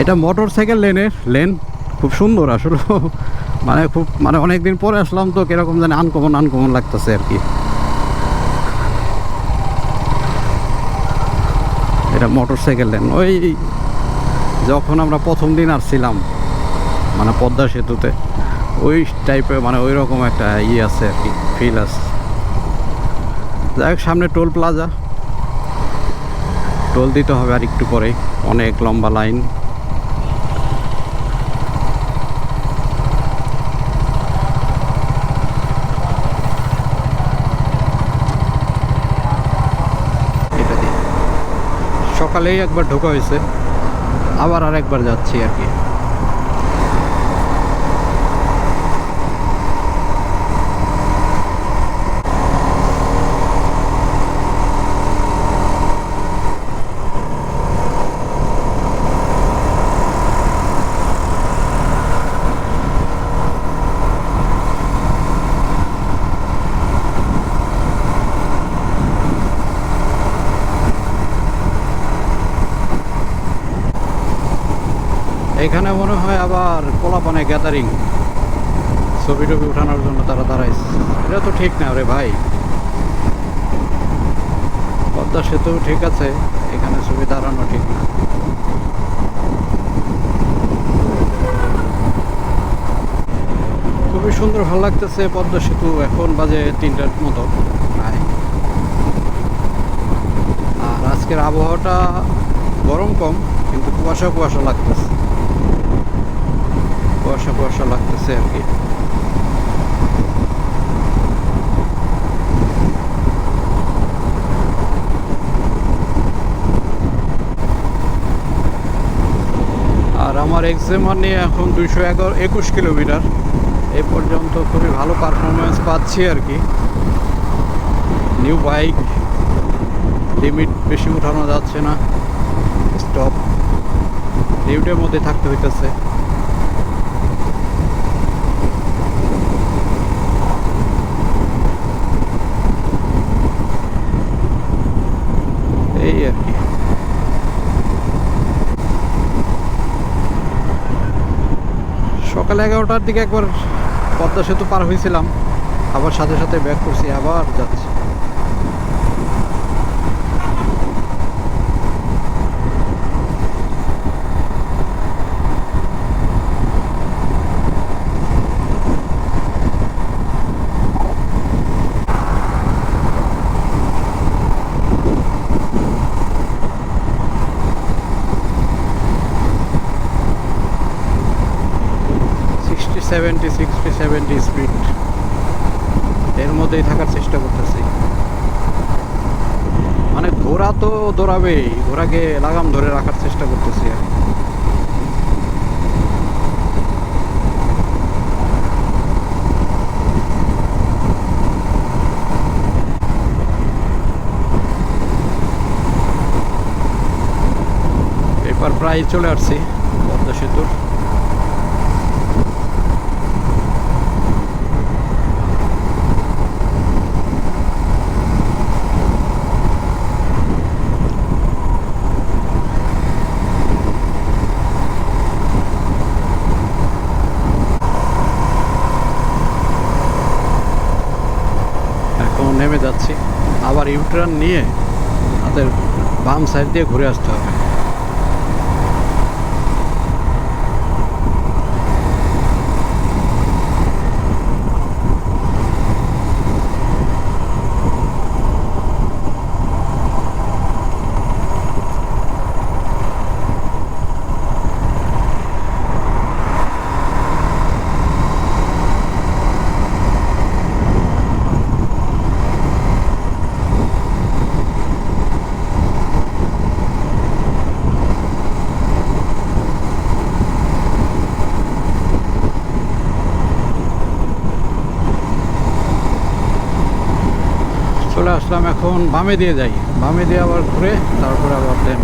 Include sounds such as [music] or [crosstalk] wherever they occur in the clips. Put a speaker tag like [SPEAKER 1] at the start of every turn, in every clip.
[SPEAKER 1] এটা motor cycle লেনের lane খুব সুন্দর আসলে। [laughs] মানে খুব মানে অনেক দিন পরে আসলাম তো কীরকম জানি আনকমন আনকমন লাগতেছে আর কি। এটা মোটর সাইকেল লেন ওই যখন আমরা প্রথম দিন আসছিলাম মানে পদ্মা সেতুতে, ওই টাইপের মানে ওই রকম একটা ইয়ে আছে আর কি ফিল আছে। যাই হোক, সামনে টোল প্লাজা টোল দিতে হবে আর একটু পরে অনেক লম্বা লাইন এটা দিয়ে সকালেই একবার ঢোকা হয়েছে আবার আর একবার যাচ্ছি আর কি। এখানে মনে হয় আবার পোলাপানে গ্যাদারিং ছবি টবি উঠানোর জন্য তারা দাঁড়াইছে। এটা তো ঠিক না রে ভাই। পদ্মা সেতু ঠিক আছে, এখানে ছবি দাঁড়ানো ঠিক না। খুবই সুন্দর ভালো লাগতেছে পদ্মা সেতু, এখন বাজে তিনটার মতো। আর আজকের আবহাওয়াটা গরম কম, কিন্তু কুয়াশা কুয়াশা লাগতেছে। কুয়াশা কুয়াশা লাগতেছে আর কি। আর আমার এক্সেমার নিয়ে এখন দুইশো এগারো, একুশ কিলোমিটার এ পর্যন্ত খুবই ভালো পারফরমেন্স পাচ্ছি আর কি। নিউ বাইক লিমিট বেশি উঠানো যাচ্ছে না। স্টপ লিমিটের মধ্যে থাকতে হইতেছে এই আর কি সকাল এগারোটার দিকে একবার পদ্মা সেতু পার হয়েছিলাম। আবার সাথে সাথে ব্যাক করছি, আবার যাচ্ছি sixty seventy sixty seventy speed এর মধ্যেই থাকার চেষ্টা করতেছি। মানে ঘোড়া তো দৌড়াবেই, ঘোড়াকে লাগাম ধরে রাখার চেষ্টা করতেছি আর। প্রায় চলে আসছি পদ্মা সেতুর। এখন নেমে যাচ্ছি। আবার ইউটার্ন নিয়ে আমাদের বাম সাইড দিয়ে ঘুরে আসতে হবে। চলে আসলাম এখন বামে দিয়ে যাই। বামে দিয়ে আবার ঘুরে তারপরে আবার দেন।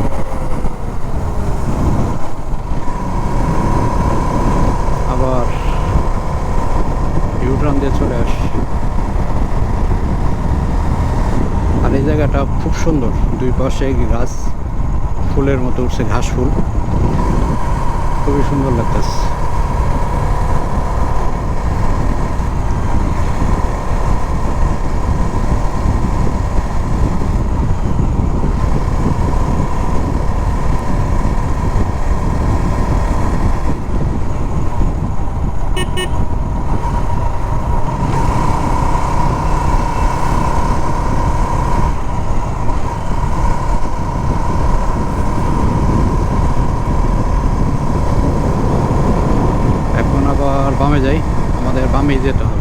[SPEAKER 1] আবার ইউটার্ন দিয়ে চলে আস। আর এই জায়গাটা খুব সুন্দর। দুই পাশে গাছ, ফুলের মতো উঠছে, ঘাস ফুল। খুবই সুন্দর লাগতেছে এখন আবার বামে যাই আমাদের বামে যেতে হবে।